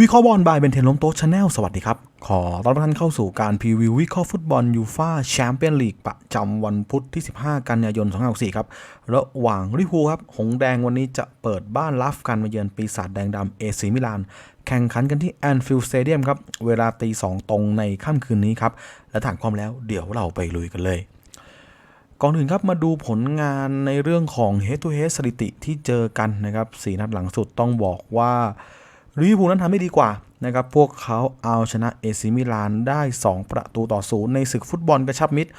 วิเคราะห์บอลบายเบนเทนล้มโต๊ะชาแนลสวัสดีครับ ขอต้อนรับท่านเข้าสู่การพรีวิววิเคราะห์ฟุตบอลยูฟาแชมเปี้ยนลีกประจำวันพุธที่ 15 กันยายน2564ครับระหว่างลิเวอร์พูครับ หงแดงวันนี้จะเปิดบ้านรับกันมาเยือนปีศาจแดงดำเอซีมิลาน แข่งขันกันที่แอนฟิลด์สเตเดียมครับ เวลาตีสองตรงในค่ำคืนนี้ครับ และถามความแล้วเดี๋ยวเราไปลุยกันเลยก่อนอื่นครับมาดูผลงานในเรื่องของ Head to Head สถิติที่เจอกันนะครับสี่นัดหลังสุดต้องบอกว่า ลิเวอร์พูลนั้นทำได้ดีกว่านะครับพวกเขาเอาชนะเอซิมิลานได้ 2 ประตูต่อศูนย์ในศึกฟุตบอลกระชับมิตร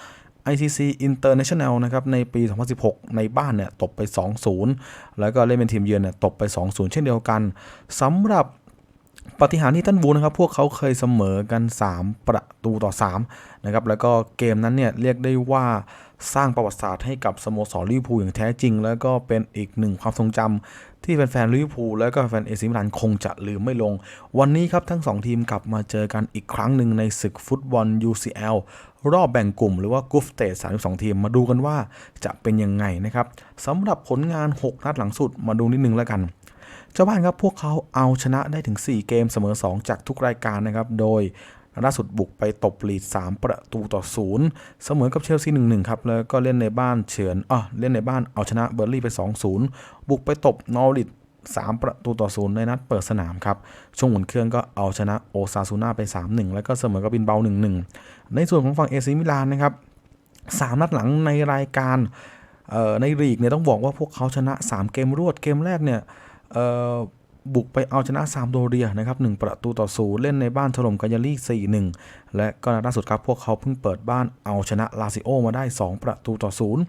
ICC International นะครับในปี 2016 ในบ้านเนี่ยตบไป 2-0 แล้วก็เล่นเป็นทีมเยือนเนี่ยตบไป 2-0 เช่นเดียวกันสำหรับปฏิหารที่ตันบูนะครับ พวกเขาเคยเสมอกัน 3 ประตูต่อ3นะครับแล้วก็เกมนั้นเนี่ยเรียกได้ว่า สร้างประวัติศาสตร์ให้กับสโมสรลิเวอร์พูลอย่างแท้จริง แล้วก็เป็นอีกหนึ่งความทรงจำที่แฟนๆลิเวอร์พูลแล้วก็แฟนเอซิมิลานคงจะลืมไม่ลง วันนี้ครับทั้ง 2 ทีมกลับมาเจอกันอีกครั้งหนึ่งในศึกฟุตบอล UCL รอบแบ่งกลุ่มหรือว่ากรุ๊ปสเตจ32 ทีมมาดูกันว่าจะเป็นยังไงนะครับสำหรับผลงาน 6 นัดหลังสุดมาดูนิดนึงแล้วกันเจ้าบ้านครับพวกเขาเอาชนะได้ถึง 4 เกมเสมอ 2 จากทุกรายการนะครับโดย ล่าสุดบุกไปตบลีด 3 ประตูต่อ0เสมอกับเชลซี1-1ครับ แล้วก็เล่นในบ้านเฉือนอะเล่นในบ้านเอาชนะเบอร์ลี่ไป 2-0 บุกไปตบนอริด3 ประตูต่อ0ในนัดเปิดสนามครับ ช่วงหมุนเครื่องก็เอาชนะโอซาซูน่าไป 3-1 แล้วก็เสมอกับบินเบา 1-1 ในส่วนของฝั่งเอซิมิลานนะครับ3นัดหลังในรายการในลีกเนี่ยต้องบอกว่าพวกเขาชนะ 3 เกมรวดเกมแรกเนี่ย บุกไปเอาชนะซามโดเรียนะครับ1ประตูต่อศูนย์เล่นในบ้านถล่มกายาลี4-1 และก็ล่าสุดครับพวกเขาเพิ่งเปิดบ้านเอาชนะลาซิโอมาได้ 2 ประตูต่อศูนย์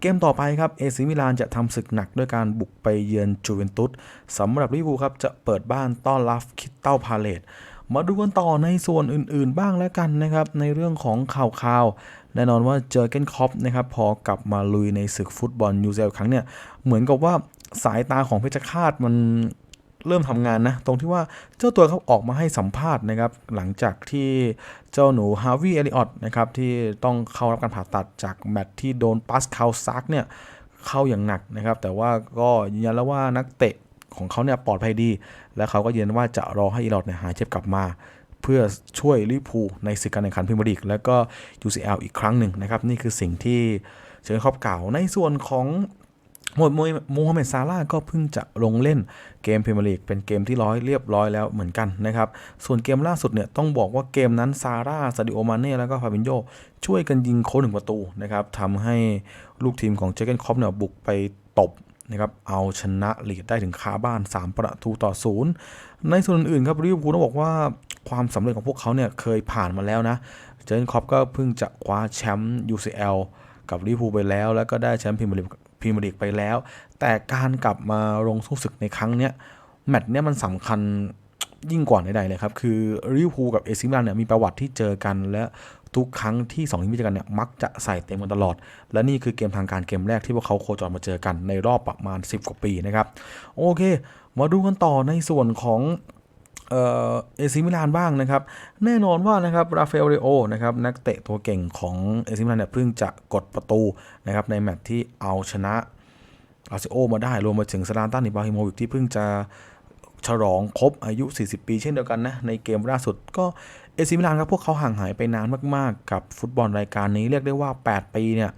เกมต่อไปครับเอซิมิลานจะทำศึกหนักด้วยการบุกไปเยือนจูเวนตุสสำหรับลิเวอร์พูลครับจะเปิดบ้านต้อนรับคิตเต้าพาเลตมาดูกันต่อในส่วนอื่นๆบ้างแล้วกันนะครับในเรื่องของข่าวข่าวๆแน่นอนว่าเจอเกนคอปนะครับพอกลับมาลุยในศึกฟุตบอลยูเซลครั้งเนี่ยเหมือนกับว่าสายตาของเพชรฆาตมัน เริ่มทำงานนะ ตรงที่ว่าเจ้าตัวเขาออกมาให้สัมภาษณ์นะครับ หลังจากที่เจ้าหนูฮาวิเอลิออตนะครับที่ต้องเข้ารับการผ่าตัดจากแมตช์ที่โดนปัสคาลซักเนี่ยเข้าอย่างหนักนะครับ แต่ว่าก็ยืนยันแล้วว่านักเตะของเขาเนี่ยปลอดภัยดี และเขาก็ยืนยันว่าจะรอให้อีลอดเนี่ยหายเจ็บกลับมา เพื่อช่วยลิพูในศึกการแข่งขันพรีเมียร์ลีกและก็ UCL อีกครั้งหนึ่งนะครับ นี่คือสิ่งที่เชิญครอบกล่าวในส่วนของ โมดโมฮัมเหม็ดซาร่าก็เพิ่งจะลงเล่นเกมพรีเมียร์ลีกเป็นเกมที่ร้อยเรียบร้อยแล้วเหมือนกันนะครับ ส่วนเกมล่าสุดเนี่ยต้องบอกว่าเกมนั้นซาร่าซาดิโอมาเน่แล้วก็ฟาบินโยช่วยกันยิงโค้ดหนึ่งประตูนะครับทำให้ลูกทีมของเจเกนคอปเนี่ยบุกไปตบนะครับเอาชนะลีดได้ถึงคาบ้าน 3 ประตูต่อศูนย์ในส่วนอื่นครับลิเวอร์พูลต้องบอกว่าความสำเร็จของพวกเขาเนี่ยเคยผ่านมาแล้วนะ เจเกนคอปก็เพิ่งจะคว้าแชมป์ UCL กับลิเวอร์พูลไปแล้ว แล้วก็ได้แชมป์พรีเมียร์ลีก พรีเมียร์ลีกไปแล้ว แต่การกลับมาลงสู้ศึกในครั้งเนี้ยแมตช์เนี้ยมันสำคัญยิ่งกว่าใดๆเลยครับ คือลิเวอร์พูลกับเอซิมิลานเนี่ยมีประวัติที่เจอกันและทุกครั้งที่2ทีมเจอกันเนี่ยมักจะใส่เต็มกันตลอด และนี่คือเกมทางการเกมแรกที่พวกเขาโคจรมาเจอกันในรอบประมาณ 10 กว่าปีนะครับ โอเค มาดูกันต่อในส่วนของ เอซิมิลานบ้างนะครับ แน่นอนว่านะครับราฟาเอลเรโอนะครับนักเตะตัวเก่งของเอซิมิลานเนี่ยเพิ่งจะกดประตูนะครับในแมตช์ที่เอาชนะอาซิโอมาได้รวมไปถึงซาลานตันอิบราฮิโมวิกที่เพิ่งจะฉลองครบอายุ 40 ปีเช่นเดียวกันนะ ในเกมล่าสุดก็เอซิมิลานครับพวกเขาห่างหายไปนานมากๆ กับฟุตบอลรายการนี้เรียกได้ว่า 8 ปีเนี่ย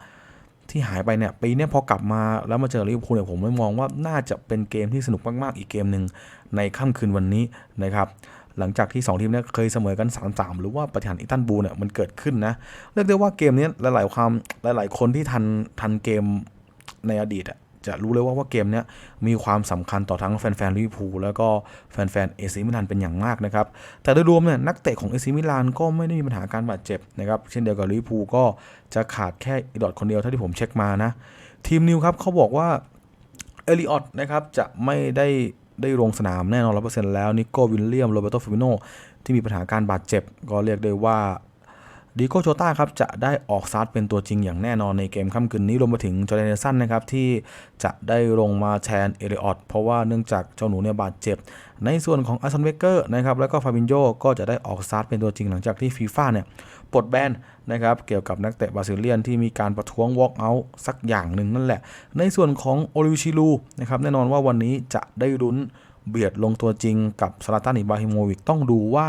ที่หายไปเนี่ยปีนี้พอกลับมาแล้วมาเจอลิเวอร์พูลเนี่ยผมไม่มองว่าน่าจะเป็นเกมที่สนุกมากๆอีกเกมหนึ่ง ในค่ำคืนวันนี้นะครับหลังจากที่ 2 ทีมนี่ยเคยเสมอกัน3-3หรือว่าปฏิหารอิตันบูลเนี่ยมันเกิดขึ้นนะเรียกได้ว่าเกมนี้หลาย ๆ ความหลาย ๆ คนที่ทันทันเกมในอดีตอะจะรู้เลยว่าว่าเกมนี้มีความสำคัญต่อทั้งแฟนๆลิเวอร์พูลแล้วก็แฟนๆเอซิมิลานเป็นอย่างมากนะครับ แต่โดยรวมเนี่ยนักเตะของเอซิมิลานก็ไม่ได้มีปัญหาการบาดเจ็บนะครับเช่นเดียวกับลิเวอร์พูลก็จะขาดแค่อีดอดคนเดียวเท่าที่ผมเช็คมานะ ทีมนิวครับเขาบอกว่าเอลิออตนะครับจะไม่ได้ ได้ลงสนามแน่นอนร้อเปอร์เซ็นต์แล้วนิโก้วิลเลียมโรเบโตฟิมิโนที่มีปัญหาการบาดเจ็บ ก็เรียกได้ว่า ดิโก้โชต้าครับจะได้ออกสตาร์ทเป็นตัวจริงอย่างแน่นอนในเกมค่ำคืนนี้รวมไปถึงจอร์แดนเนลสันนะครับที่จะได้ลงมาแทนเอลิออตเพราะว่าเนื่องจากเจ้าหนูเนี่ยบาดเจ็บ ในส่วนของอาร์ซันเวเกอร์นะครับแล้วก็ฟาบินโยก็จะได้ออกสตาร์ทเป็นตัวจริงหลังจากที่ฟีฟ่าเนี่ยปลดแบนนะครับเกี่ยวกับนักเตะบราซิเลียนที่มีการประท้วงวอล์กเอาท์สักอย่างหนึ่งนั่นแหละ ในส่วนของโอลิวชิลูนะครับแน่นอนว่าวันนี้จะได้ลุ้นเบียดลงตัวจริงกับสลาตันอิบราฮิโมวิกต้องดูว่า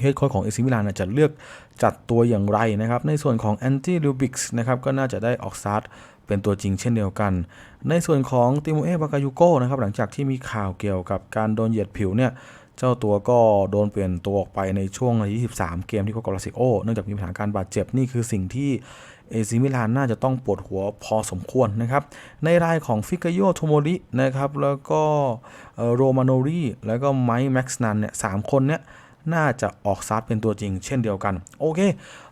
เฮดโค้ชของเอซิมิลานจะเลือกจัดตัวอย่างไรนะครับ ในส่วนของแอนตี้ลูบิกส์นะครับก็น่าจะได้ออกสตาร์ทเป็นตัวจริงเช่นเดียวกัน ในส่วนของติโมเอบากายูโก้นะครับหลังจากที่มีข่าวเกี่ยวกับการโดนเหยียดผิวเนี่ยเจ้าตัวก็โดนเปลี่ยนตัวออกไปในช่วงนาที23 เกมที่พบกับลาซิโอเนื่องจากมีปัญหาการบาดเจ็บนี่คือสิ่งที่เอซิมิลานน่าจะต้องปวดหัวพอสมควรนะครับ ในรายของฟิกาโยโทโมรินะครับแล้วก็โรมาโนรีแล้วก็ไมค์แม็กซ์นันเนี่ยสามคนเนี่ย น่าจะออกซัดเป็นตัวจริง เช่นเดียวกัน โอเค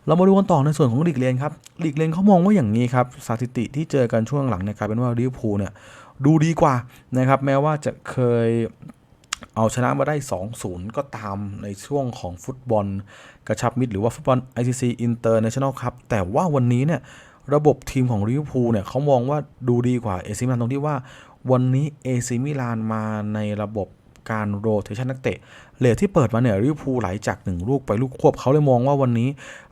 เรามาดูกันต่อในส่วนของลีกเลนครับลีกเลนเขามองว่าอย่างนี้ครับสถิติที่เจอกันช่วงหลังเนี่ยกลายเป็นว่าลิเวอร์พูลเนี่ยดูดีกว่านะครับแม้ว่าจะเคยเอาชนะมาได้ 2-0 ก็ตามในช่วงของฟุตบอลกระชับมิตรหรือว่าฟุตบอล ICC International Cup แต่ว่าวันนี้เนี่ยระบบทีมของลิเวอร์พูลเนี่ยเขามองว่าดูดีกว่าเอซิมิลานตรงที่ว่า วันนี้เอซิมิลานมาในระบบ การโรเทชันนักเตะเลทที่เปิดมาเนี่ยลิเวอร์พูลไหลจาก 1 ลูกไปลูกควบเขาเลยมองว่าวันนี้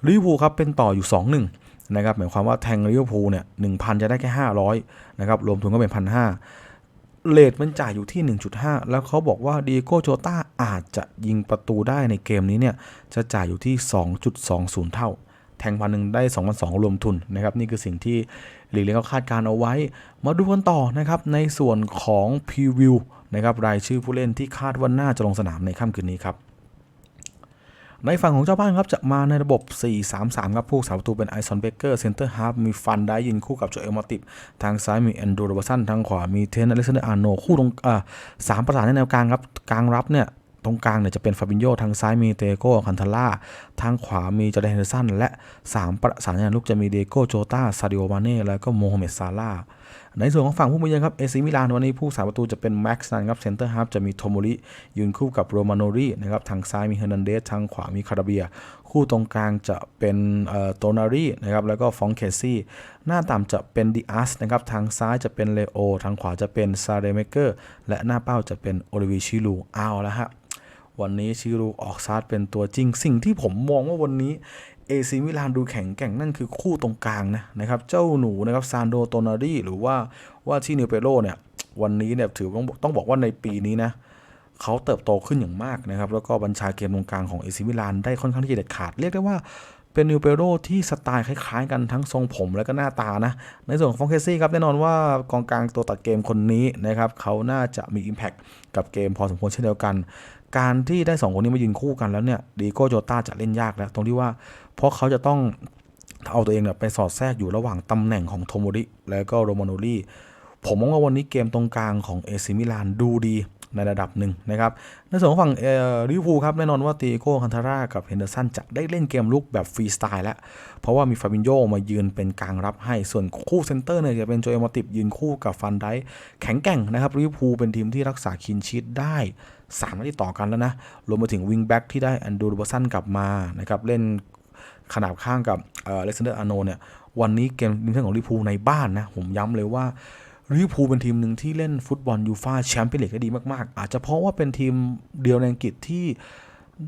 ลิเวอร์พูลครับเป็นต่ออยู่ 2-1นะครับหมายความว่าแทงลิเวอร์พูลเนี่ย1,000จะได้แค่ 500นะครับรวมทุนก็เป็น1,500เลทมันจ่ายอยู่ที่ 1.5 แล้วเขาบอกว่าดีโก้โจต้าอาจจะยิงประตูได้ในเกมนี้เนี่ยจะจ่ายอยู่ที่ 2.20 เท่า แทงพันหนึ่งได้2 2 0 0 รวมทุนนะครับนี่คือสิ่งที่หลีกเลี่ยงเขาคาดการเอาไว้ มาดูกันต่อนะครับในส่วนของพรีวิวนะครับรายชื่อผู้เล่นที่คาดว่าน่าจะลงสนามในค่ำคืนนี้ครับในฝั่งของเจ้าบ้านครับจะมาในระบบ 4-3-3 ครับ ผู้สาประตูเป็นไอซอนเบเกอร์เซนเตอร์ฮาร์ฟมีฟันได้ยินคู่กับโจเอลมาติบ ทางซ้ายมีแอนดรูโรบสันทางขวามีเทนอเล็กซานเดอร์อาร์โนคู่ตรงอ่าสามประสานในแนวกลางครับ กลางรับเนี่ย ตรงกลางเนี่ยจะเป็นฟาบินโยทางซ้ายมีเตโก้คันทาร่าทางขวามีจอร์แดนเฮนเดอร์สันและ 3 ประสานงานลูกจะมีเดโก้โจตาซาดิโอมาเน่แล้วก็โมฮัมเหม็ดซาร่าในส่วนของฝั่งผู้มือเยือนครับเอซิมิลานวันนี้ผู้สาประตูจะเป็นแม็กซ์นันครับเซนเตอร์ฮาร์ฟจะมีโทโมริยืนคู่กับโรมาโนรีนะครับทางซ้ายมีเฮอร์นันเดสทางขวามีคาราเบีย คู่ตรงกลางจะเป็นโตนารีนะครับแล้วก็ฟองเคซี่หน้าต่ำจะเป็นดิอาสนะครับทางซ้ายจะเป็นเลโอทางขวาจะเป็นซาเรเมเกอร์และหน้าเป้าจะเป็นโอลิวิชิลูเอาแล้วฮะ วันนี้ชิรูออกซาร์เป็นตัวจริง สิ่งที่ผมมองว่าวันนี้เอซิมิลานดูแข็งแกร่งนั่นคือคู่ตรงกลางนะนะครับ เจ้าหนูนะครับซานโดโตนารีหรือว่าว่าที่นิวเปโรเนี่ย วันนี้เนี่ยถือต้องต้องบอกว่าในปีนี้นะเขาเติบโตขึ้นอย่างมากนะครับ แล้วก็บัญชาเกมตรงกลางของเอซิมิลานได้ค่อนข้างที่จะเด็ดขาด เรียกได้ว่าเป็นนิวเปโรที่สไตล์คล้ายๆ กันทั้งทรงผมและก็หน้าตานะ ในส่วนของฟองเคซี่ครับ แน่นอนว่ากองกลางตัวตัดเกมคนนี้นะครับเขาน่าจะมี Impact กับเกมพอสมควรเช่นเดียวกัน การที่ได้ 2 คนนี้มายืนคู่กันแล้วเนี่ยดีโก้โจต้าจะเล่นยากแล้ว ตรงที่ว่าเพราะเขาจะต้องเอาตัวเองเนี่ยไปสอดแทรกอยู่ระหว่างตำแหน่งของโทโมริแล้วก็โรมาโนรีผมมองว่าวันนี้เกมตรงกลางของเอซิมิลานดูดีในระดับหนึ่งนะครับ ในส่วนของฝั่งลิเวอร์พูลครับ แน่นอนว่าตีโก้คันทาร่ากับเฮนเดอร์สันจะได้เล่นเกมลุกแบบฟรีสไตล์แล้ว เพราะว่ามีฟาบินโยมายืนเป็นกลางรับให้ ส่วนคู่เซนเตอร์เนี่ยจะเป็นโจเอมาติบยืนคู่กับฟันไดแข็งแกร่งนะครับลิเวอร์พูลเป็นทีมที่รักษาคินชีตได้ 3นัดติดต่อกันแล้วนะ รวมไปถึงวิงแบ็กที่ได้แอนดูรูบสันกลับมานะครับ เล่นขนาบข้างกับเอเล็กซานเดอร์อาโนเนี่ย วันนี้เกมทีมของลิเวอร์พูในบ้านนะ ผมย้ำเลยว่าลิพูเป็นทีมหนึ่งที่เล่นฟุตบอลยูฟาแชมเปี้ยนลีกได้ดีมาก ๆ อาจจะเพราะว่าเป็นทีมเดียวในอังกฤษที่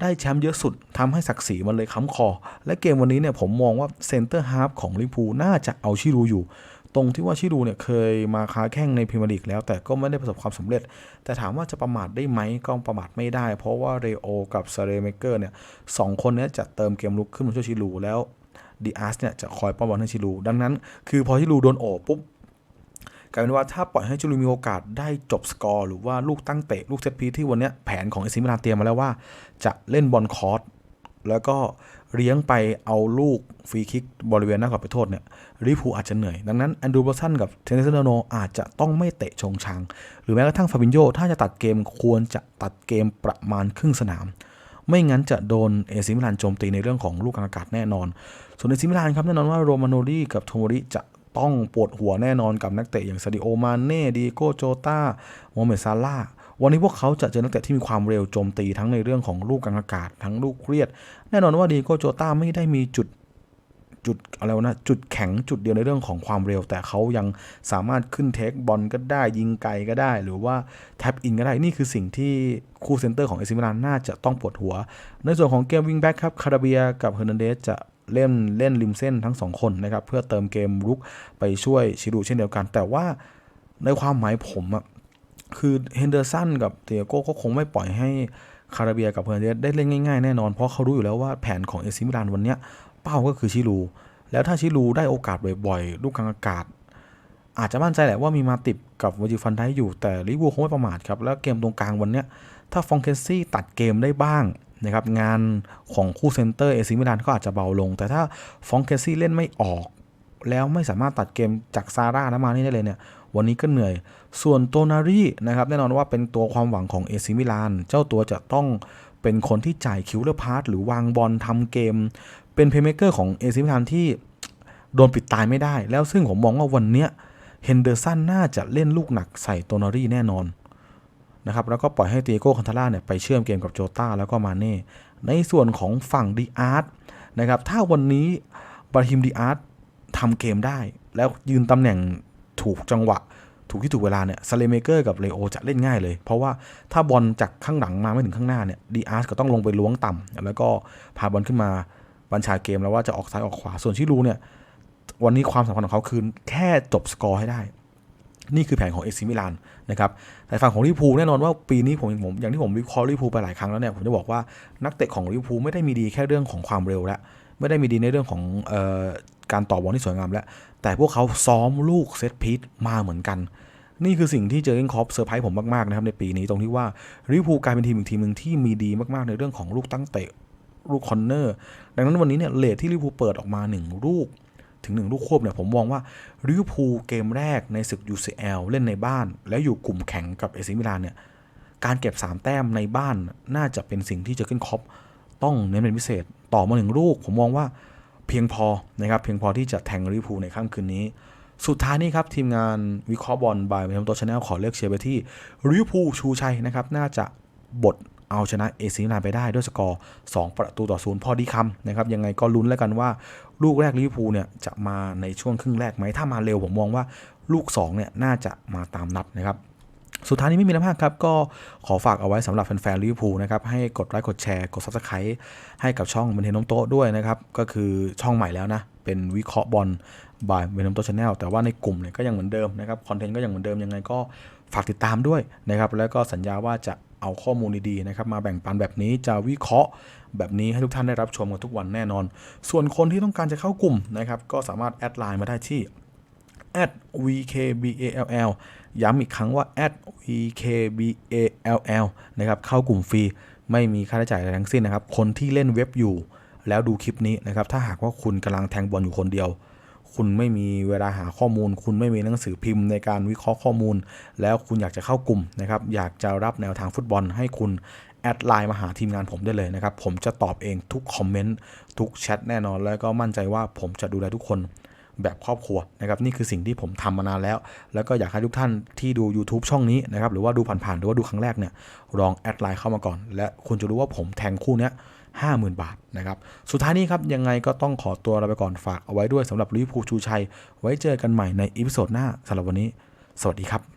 ได้แชมป์เยอะสุดทำให้ศักดิ์ศรีมันเลยค้ำคอ และเกมวันนี้เนี่ยผมมองว่าเซนเตอร์ฮาร์ฟของลิพูน่าจะเอาชิรูอยู่ ตรงที่ว่าชิรูเนี่ยเคยมาค้าแข่งในพรีเมียร์ลีกแล้ว แต่ก็ไม่ได้ประสบความสำเร็จ แต่ถามว่าจะประมาทได้ไหมก็ประมาทไม่ได้ เพราะว่าเรโอกับซาเรเมเกอร์เนี่ยสองคนนี้จะเติมเกมลุกขึ้นมาช่วยชิรูแล้วดีอาร์สเนี่ยจะคอยป้องบอลให้ชิรูดังนั้น คือพอชิรูโดนโอบปุ๊บกลายเป็นว่าถ้าปล่อยให้จูรูมีโอกาสได้จบสกอร์ หรือว่าลูกตั้งเตะ ลูกเซตพีที่วันนี้แผนของเอซิมิลานเตรียมมาแล้วว่า จะเล่นบอลคอร์ส แล้วก็เลี้ยงไปเอาลูกฟรีคิกบริเวณหน้ากรอบไปโทษเนี่ยลิพูอาจจะเหนื่อย ดังนั้นแอนดูเบอร์สันกับเทนนิสเนโนอาจจะต้องไม่เตะชงชัง หรือแม้กระทั่งฟาบินโยถ้าจะตัดเกมควรจะตัดเกมประมาณครึ่งสนาม ไม่งั้นจะโดนเอซิมิลานโจมตีในเรื่องของลูกกางอากาศแน่นอน ส่วนเอซิมิลานครับแน่นอนว่าโรมาโนรีกับโทมริจะต้องปวดหัวแน่นอนกับนักเตะอย่างซาดิโอมาเน่ดีโกโจตาโมเมซาร่า วันนี้พวกเขาจะเจอนักเตะที่มีความเร็วโจมตีทั้งในเรื่องของลูกกลางอากาศ ทั้งลูกเครียด แน่นอนว่าดีโกโจต้าไม่ได้มีจุดจุดอะไรวะนะจุดแข็งจุดเดียวในเรื่องของความเร็ว แต่เขายังสามารถขึ้นเทคบอลก็ได้ยิงไกลก็ได้ หรือว่าแท็บอินก็ได้ นี่คือสิ่งที่คู่เซนเตอร์ของเอซิมิลานน่าจะต้องปวดหัว ในส่วนของเกมวิงแบ็กครับคาราเบียกับเฮอร์นันเดสจะเล่นเล่นริมเส้นทั้งสองคนนะครับ เพื่อเติมเกมรุกไปช่วยชิรูเช่นเดียวกัน แต่ว่าในความหมายผมอะ คือเฮนเดอร์สันกับเตียโก้ก็คงไม่ปล่อยให้คาราเบียกับเพอร์เดสได้เล่นง่ายๆแน่นอน เพราะเขารู้อยู่แล้วว่าแผนของเอซิมิลานวันนี้เป้าก็คือชิลู แล้วถ้าชิลูได้โอกาสบ่อยๆ ลูกกลางอากาศ อาจจะมั่นใจแหละว่ามีมาติบกับวอจิฟันได้อยู่ แต่ลิเวอร์พูลคงไม่ประมาทครับ แล้วเกมตรงกลางวันนี้ถ้าฟองเคสซี่ตัดเกมได้บ้างนะครับงานของคู่เซนเตอร์เอซิมิลานก็อาจจะเบาลง แต่ถ้าฟองเคสซี่เล่นไม่ออก แล้วไม่สามารถตัดเกมจากซาร่าและมานี่ได้เลยเนี่ย วันนี้ก็เหนื่อย ส่วนโตนารีนะครับแน่นอนว่าเป็นตัวความหวังของเอซิมิลาน เจ้าตัวจะต้องเป็นคนที่จ่ายคิวเลอร์พาสหรือวางบอลทำเกม เป็นเพย์เมเกอร์ของเอซิมิลานที่โดนปิดตายไม่ได้ แล้วซึ่งผมมองว่าวันเนี้ยเฮนเดอร์สันน่าจะเล่นลูกหนักใส่โตนารีแน่นอนนะครับแล้วก็ปล่อยให้เตียโก้คันทาร่าเนี่ยไปเชื่อมเกมกับโจต้าแล้วก็มาเน่ในส่วนของฝั่งดีอาร์ตนะครับถ้าวันนี้บราฮิมดีอาร์ตทำเกมได้ แล้วยืนตำแหน่ง ถูกจังหวะ ถูกที่ถูกเวลาเนี่ยซาเลเมเกอร์กับเลโอจะเล่นง่ายเลย เพราะว่าถ้าบอลจากข้างหลังมาไม่ถึงข้างหน้าเนี่ยดีอาร์ตก็ต้องลงไปล้วงต่ำแล้วก็พาบอลขึ้นมาบัญชาเกมแล้วว่าจะออกซ้ายออกขวา ส่วนชิลูเนี่ยวันนี้ความสำคัญของเขาคือแค่จบสกอร์ให้ได้ นี่คือแผนของเอซิมิลานนะครับแต่ฝั่งของลิพูแน่นอนว่าปีนี้ผมผมอย่างที่ผมวิเคราะห์ลิพูไปหลายครั้งแล้วเนี่ยผมจะบอกว่านักเตะของลิพูไม่ได้มีดีแค่เรื่องของความเร็วแล้วไม่ได้มีดีในเรื่องของ การต่อบอลที่สวยงามแล้ว แต่พวกเขาซ้อมลูกเซตพีทมาเหมือนกัน นี่คือสิ่งที่เจอเกนคอปเซอร์ไพรส์ผมมากๆนะครับในปีนี้ตรงที่ว่าลิเวอร์พูลกลายเป็นทีมอีกทีมหนึ่งที่มีดีมากๆในเรื่องของลูกตั้งเตะลูกคอนเนอร์ดังนั้นวันนี้เนี่ยเลทที่ลิเวอร์พูลเปิดออกมาหนึ่งลูกถึงหนึ่งลูกควบเนี่ยผมมองว่าลิเวอร์พูลเกมแรกในศึก UCL เล่นในบ้าน แล้วอยู่กลุ่มแข่งกับเอซิมิลานเนี่ยการเก็บ 3 แต้มในบ้านน่าจะเป็นสิ่งที่เจะขึ้นคอปต้องเน้นเป็นพิเศษต่อมาหนึ่งลูก ผมมองว่า เพียงพอนะครับเพียงพอที่จะแทงลิเวอร์พูลในค่ำคืนนี้ สุดท้ายนี้ครับ ทีมงานวิเคราะห์บอลบายเมทัมโตชาแนลขอเลือกเชียร์ไปที่ลิเวอร์พูลชูชัยนะครับน่าจะบทเอาชนะเอซิมิลานไปได้ด้วยสกอร์ 2 ประตูต่อศูนย์พอดีคำนะครับยังไงก็ลุ้นแล้วกันว่า ลูกแรกลิเวอร์พูลเนี่ยจะมาในช่วงครึ่งแรกไหมถ้ามาเร็วผมมองว่าลูก2เนี่ยน่าจะมาตามนัดนะครับ สุดท้ายนี้ไม่มีน้ำมากครับ ก็ขอฝากเอาไว้สำหรับแฟนๆลิเวอร์พูลนะครับ ให้กดไลค์กดแชร์กด Subscribe ให้กับช่องเบนเทนโนโตะด้วยนะครับ ก็คือช่องใหม่แล้วนะ เป็นวิเคราะห์บอลบายเบนเทนโตชาแนลแต่ว่าในกลุ่มเนี่ยก็ยังเหมือนเดิมนะครับคอนเทนต์ก็ยังเหมือนเดิมยังไงก็ฝากติดตามด้วยนะครับแล้วก็สัญญาว่าจะเอาข้อมูลดีๆนะครับมาแบ่งปันแบบนี้จะวิเคราะห์แบบนี้ให้ทุกท่านได้รับชมกันทุกวันแน่นอน ส่วนคนที่ต้องการจะเข้ากลุ่มนะครับก็สามารถแอดไลน์มาได้ที่ @vkball ย้ำอีกครั้งว่า @vkball นะครับเข้ากลุ่มฟรีไม่มีค่าใช้จ่ายอะไรทั้งสิ้นนะครับ คนที่เล่นเว็บอยู่ แล้วดูคลิปนี้นะครับ ถ้าหากว่าคุณกำลังแทงบอลอยู่คนเดียว คุณไม่มีเวลาหาข้อมูล คุณไม่มีหนังสือพิมพ์ในการวิเคราะห์ข้อมูล แล้วคุณอยากจะเข้ากลุ่มนะครับ อยากจะรับแนวทางฟุตบอล ให้คุณแอดไลน์มาหาทีมงานผมได้เลยนะครับ ผมจะตอบเองทุกคอมเมนต์ทุกแชทแน่นอน แล้วก็มั่นใจว่าผมจะดูแลทุกคน แบบครอบครัวนะครับนี่คือสิ่งที่ผมทำมานานแล้ว แล้วก็อยากให้ทุกท่านที่ดู YouTube ช่องนี้นะครับหรือว่าดูผ่านๆหรือว่าดูครั้งแรกเนี่ยลองแอดไลน์เข้ามาก่อน และคุณจะรู้ว่าผมแทงคู่เนี้ยห้าหมื่นบาทนะครับ สุดท้ายนี้ครับ ยังไงก็ต้องขอตัวเราไปก่อนฝากเอาไว้ด้วยสำหรับลิวพูชูชัย ไว้เจอกันใหม่ในอีพิโซดหน้าสำหรับวันนี้ สวัสดีครับ